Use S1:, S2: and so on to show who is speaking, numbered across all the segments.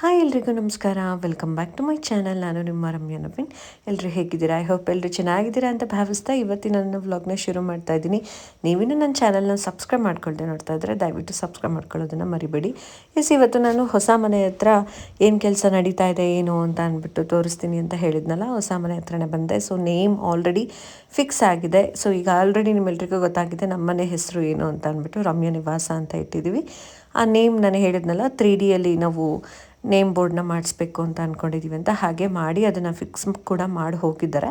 S1: Hi ಎಲ್ರಿಗೂ ನಮಸ್ಕಾರ. Welcome back to my channel ನಾನು ನಿಮ್ಮ ರಮ್ಯ ನವೀನ್. ಎಲ್ಲರೂ ಹೇಗಿದ್ದೀರಾ? ಐ ಹೋಪ್ ಎಲ್ಲರೂ ಚೆನ್ನಾಗಿದ್ದೀರಾ ಅಂತ ಭಾವಿಸ್ತಾ ಇವತ್ತಿನ ನನ್ನ ವ್ಲಾಗ್ನ ಶುರು ಮಾಡ್ತಾ ಇದ್ದೀನಿ. ನೀವಿನ್ನೂ ನನ್ನ ಚಾನಲ್ನ ಸಬ್ಸ್ಕ್ರೈಬ್ ಮಾಡ್ಕೊಳ್ದೆ ನೋಡ್ತಾ ಇದ್ದರೆ ದಯವಿಟ್ಟು ಸಬ್ಸ್ಕ್ರೈಬ್ ಮಾಡ್ಕೊಳ್ಳೋದನ್ನು ಮರಿಬೇಡಿ. ಎಸ್ ಇವತ್ತು ನಾನು ಹೊಸ ಮನೆ ಹತ್ರ ಏನು ಕೆಲಸ ನಡೀತಾ ಇದೆ, ಏನು ಅಂತ ಅಂದ್ಬಿಟ್ಟು ತೋರಿಸ್ತೀನಿ ಅಂತ ಹೇಳಿದ್ನಲ್ಲ, ಹೊಸ ಮನೆ ಹತ್ರನೇ ಬಂದೆ. ಸೊ ನೇಮ್ ಆಲ್ರೆಡಿ ಫಿಕ್ಸ್ ಆಗಿದೆ. ಸೊ ಈಗ ಆಲ್ರೆಡಿ ನಿಮ್ಮೆಲ್ರಿಗೂ ಗೊತ್ತಾಗಿದೆ ನಮ್ಮನೆ ಹೆಸರು ಏನು ಅಂತ ಅಂದ್ಬಿಟ್ಟು ರಮ್ಯ ನಿವಾಸ ಅಂತ ಇಟ್ಟಿದ್ದೀವಿ. ಆ ನೇಮ್ ನಾನು ಹೇಳಿದ್ನಲ್ಲ ತ್ರೀ ಡಿಯಲ್ಲಿ ನಾವು ನೇಮ್ ಬೋರ್ಡ್ನ ಮಾಡಿಸ್ಬೇಕು ಅಂತ ಅಂದ್ಕೊಂಡಿದ್ದೀವಿ ಅಂತ ಹಾಗೆ ಮಾಡಿ ಅದನ್ನು ಫಿಕ್ಸ್ ಕೂಡ ಮಾಡಿ ಹೋಗಿದ್ದಾರೆ.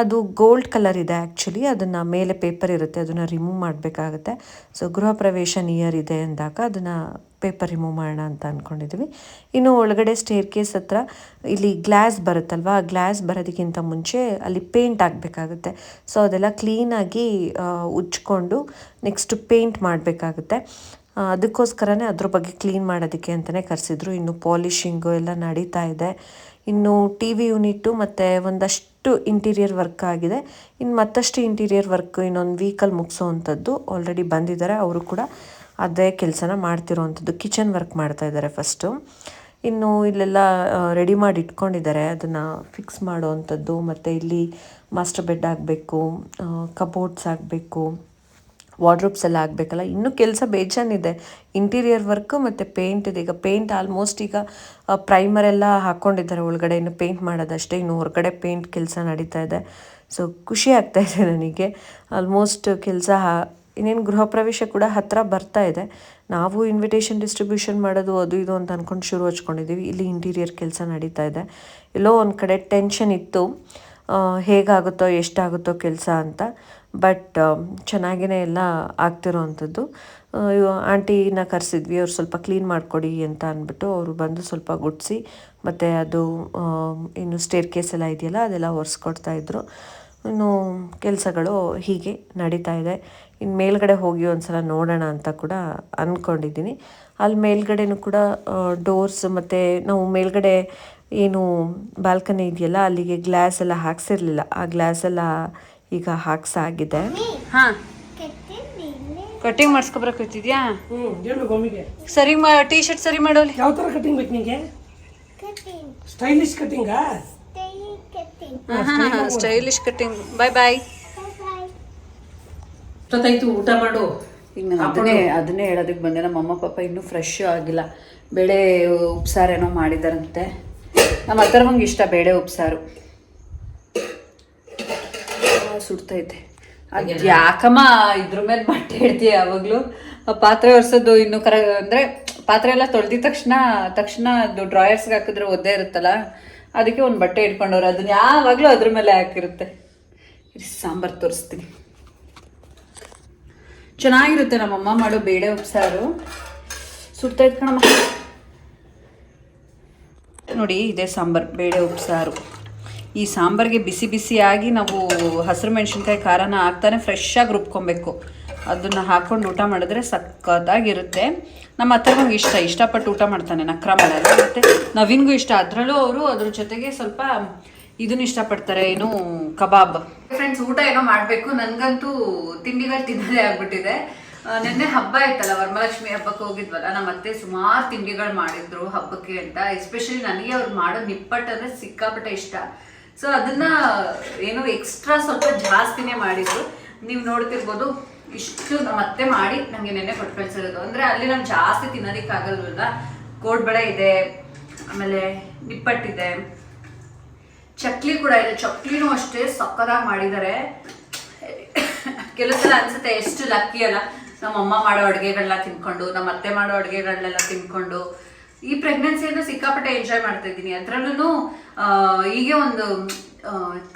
S1: ಅದು ಗೋಲ್ಡ್ ಕಲರ್ ಇದೆ ಆ್ಯಕ್ಚುಲಿ ಅದನ್ನು ಮೇಲೆ ಪೇಪರ್ ಇರುತ್ತೆ, ಅದನ್ನು ರಿಮೂವ್ ಮಾಡಬೇಕಾಗುತ್ತೆ. ಸೊ ಗೃಹ ಪ್ರವೇಶ ನಿಯರ್ ಇದೆ ಅಂದಾಗ ಅದನ್ನು ಪೇಪರ್ ರಿಮೂವ್ ಮಾಡೋಣ ಅಂತ ಅಂದ್ಕೊಂಡಿದ್ದೀವಿ ಇನ್ನು ಒಳಗಡೆ ಸ್ಟೇರ್ ಕೇಸ್ ಹತ್ರ ಇಲ್ಲಿ ಗ್ಲಾಸ್ ಬರುತ್ತಲ್ವ, ಆ ಗ್ಲಾಸ್ ಬರೋದಕ್ಕಿಂತ ಮುಂಚೆ ಅಲ್ಲಿ ಪೇಂಟ್ ಆಗಬೇಕಾಗುತ್ತೆ ಸೊ ಅದೆಲ್ಲ ಕ್ಲೀನಾಗಿ ಉಜ್ಕೊಂಡು ನೆಕ್ಸ್ಟ್ ಪೇಂಟ್ ಮಾಡಬೇಕಾಗುತ್ತೆ. ಅದಕ್ಕೋಸ್ಕರನೇ ಅದ್ರ ಬಗ್ಗೆ ಕ್ಲೀನ್ ಮಾಡೋದಕ್ಕೆ ಅಂತಲೇ ಕರೆಸಿದ್ರು. ಇನ್ನು ಪಾಲಿಶಿಂಗು ಎಲ್ಲ ನಡೀತಾ ಇದೆ. ಇನ್ನು ಟಿ ವಿ ಯೂನಿಟ್ಟು ಮತ್ತು ಒಂದಷ್ಟು ಇಂಟೀರಿಯರ್ ವರ್ಕ್ ಆಗಿದೆ. ಇನ್ನು ಮತ್ತಷ್ಟು ಇಂಟೀರಿಯರ್ ವರ್ಕ್ ಇನ್ನೊಂದು ವೀಕಲ್ಲಿ ಮುಗಿಸೋವಂಥದ್ದು ಆಲ್ರೆಡಿ ಬಂದಿದ್ದಾರೆ. ಅವರು ಕೂಡ ಅದೇ ಕೆಲಸನ ಮಾಡ್ತಿರೋವಂಥದ್ದು. ಕಿಚನ್ ವರ್ಕ್ ಮಾಡ್ತಾ ಇದ್ದಾರೆ ಫಸ್ಟು ಇನ್ನು ಇಲ್ಲೆಲ್ಲ ರೆಡಿ ಮಾಡಿ ಇಟ್ಕೊಂಡಿದ್ದಾರೆ. ಅದನ್ನು ಫಿಕ್ಸ್ ಮಾಡೋವಂಥದ್ದು. ಮತ್ತು ಇಲ್ಲಿ ಮಾಸ್ಟರ್ ಬೆಡ್ ಆಗಬೇಕು ಕಬೋರ್ಡ್ಸ್ ಆಗಬೇಕು. ವಾರ್ಡ್ರೋಬ್ಸ್ ಎಲ್ಲ ಆಗಬೇಕಲ್ಲ? ಇನ್ನೂ ಕೆಲಸ ಬೇಜಾನಿದೆ. ಇಂಟೀರಿಯರ್ ವರ್ಕು ಮತ್ತು ಪೇಂಟ್ ಇದೆ. ಈಗ ಪೇಂಟ್ ಆಲ್ಮೋಸ್ಟ್ ಈಗ ಪ್ರೈಮರ್ ಎಲ್ಲ ಹಾಕ್ಕೊಂಡಿದ್ದಾರೆ ಒಳಗಡೆ. ಇನ್ನು ಪೇಂಟ್ ಮಾಡೋದಷ್ಟೇ. ಇನ್ನು ಹೊರಗಡೆ ಪೇಂಟ್ ಕೆಲಸ ನಡೀತಾ ಇದೆ. ಸೊ ಖುಷಿ ಆಗ್ತಾ ಇದೆ ನನಗೆ. ಆಲ್ಮೋಸ್ಟ್ ಕೆಲಸ ಇನ್ನೇನು ಗೃಹ ಪ್ರವೇಶ ಕೂಡ ಹತ್ತಿರ ಬರ್ತಾ ಇದೆ. ನಾವು ಇನ್ವಿಟೇಷನ್ ಡಿಸ್ಟ್ರಿಬ್ಯೂಷನ್ ಮಾಡೋದು ಅದು ಇದು ಅಂತ ಅಂದ್ಕೊಂಡು ಶುರು ಹಚ್ಕೊಂಡಿದ್ದೀವಿ. ಇಲ್ಲಿ ಇಂಟೀರಿಯರ್ ಕೆಲಸ ನಡೀತಾ ಇದೆ. ಎಲ್ಲೋ ಒಂದು ಕಡೆ ಟೆನ್ಷನ್ ಇತ್ತು. ಹೇಗಾಗುತ್ತೋ, ಎಷ್ಟಾಗುತ್ತೋ ಕೆಲಸ ಅಂತ. ಬಟ್ ಚೆನ್ನಾಗೇ ಎಲ್ಲ ಆಗ್ತಿರೋ ಅಂಥದ್ದು ಆಂಟಿನ ಕರೆಸಿದ್ವಿ, ಅವ್ರು ಸ್ವಲ್ಪ ಕ್ಲೀನ್ ಮಾಡಿಕೊಡಿ ಅಂತ ಅಂದ್ಬಿಟ್ಟು ಅವರು ಬಂದು ಸ್ವಲ್ಪ ಗುಡಿಸಿ, ಮತ್ತು ಅದು ಇನ್ನು ಸ್ಟೇರ್ ಕೇಸ್ ಎಲ್ಲ ಇದೆಯಲ್ಲ, ಅದೆಲ್ಲ ಒರೆಸ್ಕೊಡ್ತಾ ಇದ್ರು. ಇನ್ನು ಕೆಲಸಗಳು ಹೀಗೆ ನಡೀತಾ ಇದೆ. ಇನ್ನು ಮೇಲ್ಗಡೆ ಹೋಗಿ ಒಂದು ಸಲ ನೋಡೋಣ ಅಂತ ಕೂಡ ಅಂದ್ಕೊಂಡಿದ್ದೀನಿ ಅಲ್ಲಿ ಮೇಲ್ಗಡೆನೂ ಕೂಡ ಡೋರ್ಸ್ ಮತ್ತು ನಾವು ಮೇಲ್ಗಡೆ ಏನು ಬಾಲ್ಕನಿ ಇದೆಯಲ್ಲ, ಅಲ್ಲಿಗೆ ಗ್ಲಾಸ್ ಎಲ್ಲ ಹಾಕ್ಸಿರ್ಲಿಲ್ಲ. ಆ ಗ್ಲಾಸ್ ಎಲ್ಲ ಈಗ ಹಾಕ್ಸಾಗಿದೆ.
S2: ಹಾ. ಕಟಿಂಗ್
S3: ಗೋಮಿಗೆ
S2: ಸರಿ ಮಾ ಟೀ ಶರ್ಟ್ ಸರಿ ಮಾಡೋಲಿ.
S3: ಯಾವ ತರ ಕಟಿಂಗ್ ಬೇಕು ನಿಮಗೆ ಸ್ಟೈಲಿಶ್ ಕಟಿಂಗಾ
S2: ಸ್ಟೈಲಿಶ್ ಕಟಿಂಗ್ ಬಾಯ್ ಬಾಯ್
S3: ಇಷ್ಟೊತ್ತಾಯ್ತು ಊಟ ಮಾಡು.
S2: ಈಗ ನಾನು ಅದನ್ನೇ ಅದನ್ನೇ ಹೇಳೋದಕ್ಕೆ ಬಂದೆ. ನಮ್ಮ ಅಮ್ಮ ಪಾಪ ಇನ್ನೂ ಫ್ರೆಶ್ ಆಗಿಲ್ಲ. ಬೇಳೆ ಉಪ್ಸಾರೇನೋ ಮಾಡಿದಾರಂತೆ ನಮ್ಮ ಅಥರ್ವಂಗೆ ಇಷ್ಟ ಬೇಳೆ ಉಪ್ಸಾರು. ಸುಡ್ತೈತೆ. ಅದು ಯಾಕಮ್ಮ ಇದ್ರ ಮೇಲೆ ಬಟ್ಟೆ ಇಡ್ತೀಯ ಯಾವಾಗಲೂ ಪಾತ್ರೆ ಒರೆಸೋದು ಇನ್ನು ಕರ ಅಂದ್ರೆ ಪಾತ್ರೆ ಎಲ್ಲ ತೊಳೆದಿದ ತಕ್ಷಣ ತಕ್ಷಣ ಅದು ಡ್ರಾಯರ್ಸ್ಗೆ ಹಾಕಿದ್ರೆ ಒದ್ದೆ ಇರುತ್ತಲ್ಲ ಅದಕ್ಕೆ ಒಂದು ಬಟ್ಟೆ ಇಟ್ಕೊಂಡವ್ರು. ಅದನ್ನ ಯಾವಾಗಲೂ ಅದ್ರ ಮೇಲೆ ಹಾಕಿರುತ್ತೆ. ಸಾಂಬಾರ್ ತೋರಿಸ್ತೀನಿ. ಚೆನ್ನಾಗಿರುತ್ತೆ ನಮ್ಮಮ್ಮ ಮಾಡೋ ಬೇಳೆ ಉಪ್ಸಾರು. ಸುತ್ತ ಕಣಮ್ಮ. ನೋಡಿ ಇದೆ ಸಾಂಬಾರ್ ಬೇಳೆ ಉಪ್ಸಾರು. ಈ ಸಾಂಬಾರ್ಗೆ ಬಿಸಿ ಬಿಸಿಯಾಗಿ ನಾವು ಹಸಿರು ಮೆಣಸಿನ್ಕಾಯಿ ಖಾರನ ಹಾಕ್ತಾನೆ ಫ್ರೆಶ್ಶಾಗಿ ರುಬ್ಕೊಬೇಕು. ಅದನ್ನು ಹಾಕ್ಕೊಂಡು ಊಟ ಮಾಡಿದ್ರೆ ಸಖತ್ತಾಗಿರುತ್ತೆ. ನಮ್ಮ ಅತ್ತಗೊಂಗೆ ಇಷ್ಟ, ಇಷ್ಟಪಟ್ಟು ಊಟ ಮಾಡ್ತಾನೆ ನಕ್ರ ಮಾಡಲ್ಲ ಮತ್ತು ನವೀನ್ಗೂ ಇಷ್ಟ, ಅದರಲ್ಲೂ ಅವರು ಅದ್ರ ಜೊತೆಗೆ ಸ್ವಲ್ಪ ಇದನ್ನ ಇಷ್ಟಪಡ್ತಾರೆ, ಏನು ಕಬಾಬ್. ಫ್ರೆಂಡ್ಸ್ ಊಟ ಏನೋ ಮಾಡಬೇಕು. ನನಗಂತೂ ತಿಂಡಿಗಳು ತಿನ್ನೋದೇ ಆಗ್ಬಿಟ್ಟಿದೆ. ನಿನ್ನೆ ಹಬ್ಬ ಇತ್ತಲ್ಲ, ವರಮಹಾಲಕ್ಷ್ಮಿ ಹಬ್ಬಕ್ಕೆ ಹೋಗಿದ್ವಲ್ಲ, ನಮ್ಮ ಅತ್ತೆ ಸುಮಾರು ತಿಂಡಿಗಳು ಮಾಡಿದ್ರು ಹಬ್ಬಕ್ಕೆ ಅಂತ. ಎಸ್ಪೆಷಲಿ ನನಗೆ ಅವ್ರು ಮಾಡೋ ನಿಪ್ಪಟ್ಟು ಅಂದರೆ ಸಿಕ್ಕಾಪಟ್ಟೆ ಇಷ್ಟ. ಸೊ ಅದನ್ನ ಏನೋ ಎಕ್ಸ್ಟ್ರಾ ಸ್ವಲ್ಪ ಜಾಸ್ತಿನೇ ಮಾಡಿದ್ರು. ನೀವು ನೋಡ್ತಿರ್ಬೋದು, ಇಷ್ಟು ಮತ್ತೆ ಮಾಡಿ ನನಗೆ ನೆನೆ ಕೊಟ್ಟು ಕಳ್ಸಿರೋದು ಅಂದ್ರೆ ಅಲ್ಲಿ ನಾನು ಜಾಸ್ತಿ ತಿನ್ನೋದಕ್ಕೆ ಆಗಲ್ವಲ್ಲ ಕೋಡ್ಬಳೆ ಇದೆ, ಆಮೇಲೆ ನಿಪ್ಪಟ್ಟಿದೆ. ಚಕ್ಲಿ ಕೂಡ ಇದೆ, ಚಕ್ಲಿನೂ ಅಷ್ಟೇ ಸಕ್ಕದಾಗಿ ಮಾಡಿದ್ದಾರೆ. ಕೆಲವು ಅನ್ಸುತ್ತೆ ಎಷ್ಟು ಲಕ್ಕಿ ಅಲ್ಲ. ನಮ್ಮ ಅಮ್ಮ ಮಾಡೋ ಅಡುಗೆಗಳನ್ನ ತಿನ್ಕೊಂಡು ನಮ್ಮ ಅತ್ತೆ ಮಾಡೋ ಅಡುಗೆಗಳನ್ನೆಲ್ಲ ತಿನ್ಕೊಂಡು ಈ ಪ್ರೆಗ್ನೆನ್ಸಿಯನ್ನು ಸಿಕ್ಕಾಪಟ್ಟೆ ಎಂಜಾಯ್ ಮಾಡ್ತಾ ಇದ್ದೀನಿ ಅದರಲ್ಲೂ ಹೀಗೆ ಒಂದು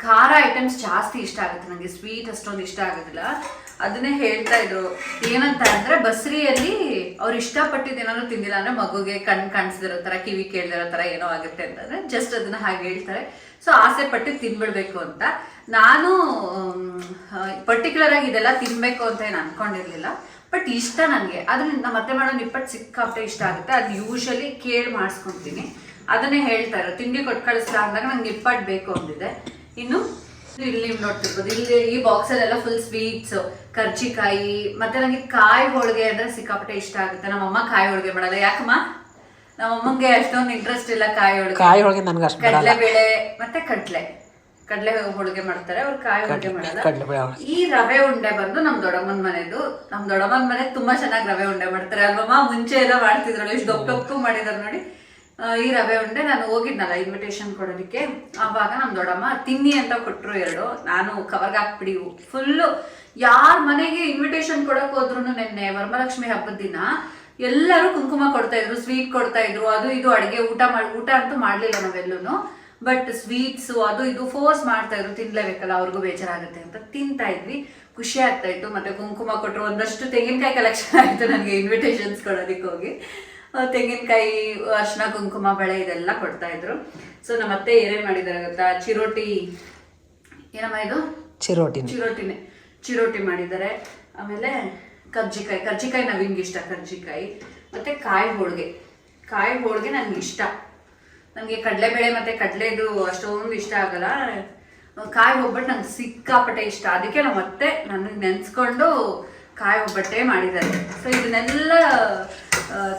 S2: ಖಾರ ಐಟಮ್ಸ್ ಜಾಸ್ತಿ ಇಷ್ಟ ಆಗುತ್ತೆ. ನನಗೆ ಸ್ವೀಟ್ ಅಷ್ಟೊಂದು ಇಷ್ಟ ಆಗೋದಿಲ್ಲ. ಅದನ್ನೇ ಹೇಳ್ತಾ ಇದ್ರು ಏನಂತ ಅಂದ್ರೆ ಬಸ್ರಿಯಲ್ಲಿ ಅವ್ರು ಇಷ್ಟಪಟ್ಟಿದ್ದು ಏನಾದ್ರು ತಿಂದಿಲ್ಲ ಅಂದ್ರೆ ಮಗುಗೆ ಕಣ್ ಕಾಣಿಸಿದಿರೋ ತರ, ಕಿವಿ ಕೇಳ್ದಿರೋ ತರ ಏನೋ ಆಗುತ್ತೆ ಅಂತಂದ್ರೆ ಜಸ್ಟ್ ಅದನ್ನ ಹಾಗೆ ಹೇಳ್ತಾರೆ. ಸೊ ಆಸೆ ಪಟ್ಟು ತಿನ್ಬಿಡ್ಬೇಕು ಅಂತ. ನಾನು ಪರ್ಟಿಕ್ಯುಲರ್ ಆಗಿ ಇದೆಲ್ಲ ತಿನ್ಬೇಕು ಅಂತ ಏನು ಅನ್ಕೊಂಡಿರ್ಲಿಲ್ಲ. ಬಟ್ ಇಷ್ಟ ನನಗೆ. ಅದರಿಂದ ಮತ್ತೆ ಅತ್ತೆ ಮಾಡೋ ನಿಪ್ಪಟ್ಟು ಸಿಕ್ಕಾಪಟ್ಟೆ ಇಷ್ಟ ಆಗುತ್ತೆ. ಅದು ಯೂಶಲಿ ಕೇಳಿ ಮಾಡಿಸ್ಕೊತೀನಿ. ಅದನ್ನೇ ಹೇಳ್ತಾ ಇರೋ ತಿಂಡಿ ಕೊಟ್ಟು ಕಳಿಸ್ತಾ ಅಂದಾಗ ನಂಗೆ ನಿಪ್ಪಟ್ಟು ಬೇಕು ಅಂದಿದೆ. ಇನ್ನು ಇಲ್ಲಿ ನೀವು ನೋಡ್ತಿರ್ಬೋದು. ಇಲ್ಲಿ ಈ ಬಾಕ್ಸಲ್ಲೆಲ್ಲ ಫುಲ್ ಸ್ವೀಟ್ಸ್ ಕರ್ಜಿಕಾಯಿ ಮತ್ತೆ ನನಗೆ ಕಾಯಿ ಹೋಳಿಗೆ ಅಂದ್ರೆ ಸಿಕ್ಕಾಪಟ್ಟೆ ಇಷ್ಟ ಆಗುತ್ತೆ. ನಮ್ಮ ಅಮ್ಮ ಕಾಯಿ ಹೋಳಿಗೆ ಮಾಡಲ್ಲ. ಯಾಕಮ್ಮ? ನಮ್ಮಅಮ್ಮಂಗೆ ಅಷ್ಟೊಂದು ಇಂಟ್ರೆಸ್ಟ್ ಇಲ್ಲ ಕಾಯಿ ಹೋಳಿಗೆ.
S3: ಕಾಯಿ ಹೋಳಿಗೆ ನನಗೆ ಬರಲ್ಲ.
S2: ಕಡಲೆಬೇಳೆ ಮತ್ತೆ ಕಡ್ಲೆ. ಕಡ್ಲೆ ಹೋಳಿಗೆ ಮಾಡ್ತಾರೆ ಅವ್ರು ಕಾಯಿ ಹೋಳಿಗೆ ಮಾಡಲ್ಲ ಈ ರವೆ ಉಂಡೆ ಬಂದು ನಮ್ ದೊಡ್ಡಮ್ಮನ ಮನೆದು. ನಮ್ ದೊಡ್ಡಮ್ಮನ ಮನೆ ತುಂಬಾ ಚೆನ್ನಾಗಿ ರವೆ ಉಂಡೆ ಮಾಡ್ತಾರೆ. ಅಲ್ವಮ್ಮ ಮುಂಚೆ ಎಲ್ಲ ಮಾಡ್ತಿದ್ರು ಇಷ್ಟು ದೊಪ್ಪ ದೊಪ್ಪು ಮಾಡಿದಾರೆ ನೋಡಿ. ಈ ರವೆ ಉಂಡೆ ನಾನು ಹೋಗಿದ್ನಲ್ಲ ಇನ್ವಿಟೇಷನ್ ಕೊಡೋದಕ್ಕೆ. ಆವಾಗ ನಮ್ ದೊಡ್ಡಮ್ಮ ತಿನ್ನಿ ಅಂತ ಕೊಟ್ರು ಎರಡು. ನಾನು ಕವರ್ಗೆ ಹಾಕ್ಬಿಡಿ ಫುಲ್ಲು ಯಾರ ಮನೆಗೆ ಇನ್ವಿಟೇಷನ್ ಕೊಡಕ್ ಹೋದ್ರು ನಿನ್ನೆ ವರಮಲಕ್ಷ್ಮಿ ಹಬ್ಬದ ದಿನ ಎಲ್ಲರೂ ಕುಂಕುಮ ಕೊಡ್ತಾ ಇದ್ರು ಸ್ವೀಟ್ ಕೊಡ್ತಾ ಇದ್ರು ಅದು ಇದು ಅಡಿಗೆ ಊಟ ಮಾಡಿ ಊಟ ಅಂತೂ ಮಾಡ್ಲಿಲ್ಲ ನಾವೆಲ್ಲೂ ಬಟ್ ಸ್ವೀಟ್ಸು ಅದು ಇದು ಫೋರ್ಸ್ ಮಾಡ್ತಾ ಇದ್ರು ತಿನ್ಲೇಬೇಕಲ್ಲ ಅವ್ರಿಗೂ ಬೇಜಾರಾಗುತ್ತೆ ಅಂತ ತಿಂತಾ ಇದ್ವಿ. ಖುಷಿ ಆಗ್ತಾ ಇತ್ತು. ಮತ್ತೆ ಕುಂಕುಮ ಕೊಟ್ಟರು ಒಂದಷ್ಟು ತೆಂಗಿನಕಾಯಿ ಕಲೆಕ್ಷನ್ ಆಯ್ತು ನನಗೆ ಇನ್ವಿಟೇಷನ್ಸ್ ಕೊಡೋದಕ್ಕೆ ಹೋಗಿ. ತೆಂಗಿನಕಾಯಿ ಅರ್ಶಿನ ಕುಂಕುಮ ಬಳೆ ಇದೆಲ್ಲ ಕೊಡ್ತಾ ಇದ್ರು. ಸೊ ನಮ್ಮ ಅತ್ತೆ ಏನೇನ್ ಮಾಡಿದಾರೆ ಗೊತ್ತಾ? ಚಿರೋಟಿ. ಏನಮ್ಮ ಇದು?
S3: ಚಿರೋಟಿ
S2: ಚಿರೋಟಿನೇ. ಚಿರೋಟಿ ಮಾಡಿದ್ದಾರೆ. ಆಮೇಲೆ ಕರ್ಜಿಕಾಯಿ. ಕರ್ಜಿಕಾಯಿ ನವಿಂಗೆ ಇಷ್ಟ ಕರ್ಜಿಕಾಯಿ. ಮತ್ತೆ ಕಾಯಿ ಹೋಳಿಗೆ. ಕಾಯಿ ಹೋಳಿಗೆ ನನಗೆ ಇಷ್ಟ. ನನಗೆ ಕಡಲೆಬೇಳೆ ಮತ್ತೆ ಕಡಲೆದು ಅಷ್ಟೊಂದು ಇಷ್ಟ ಆಗಲ್ಲ. ಕಾಯಿ ಒಬ್ಬಟ್ಟು ನಂಗೆ ಸಿಕ್ಕಾಪಟ್ಟೆ ಇಷ್ಟ. ಅದಕ್ಕೆ ನಾವು ಮತ್ತೆ ನನಗೆ ನೆನೆಸ್ಕೊಂಡು ಕಾಯಿ ಒಬ್ಬಟ್ಟೆ ಮಾಡಿದ್ದಾರೆ ಸೊ ಇದನ್ನೆಲ್ಲ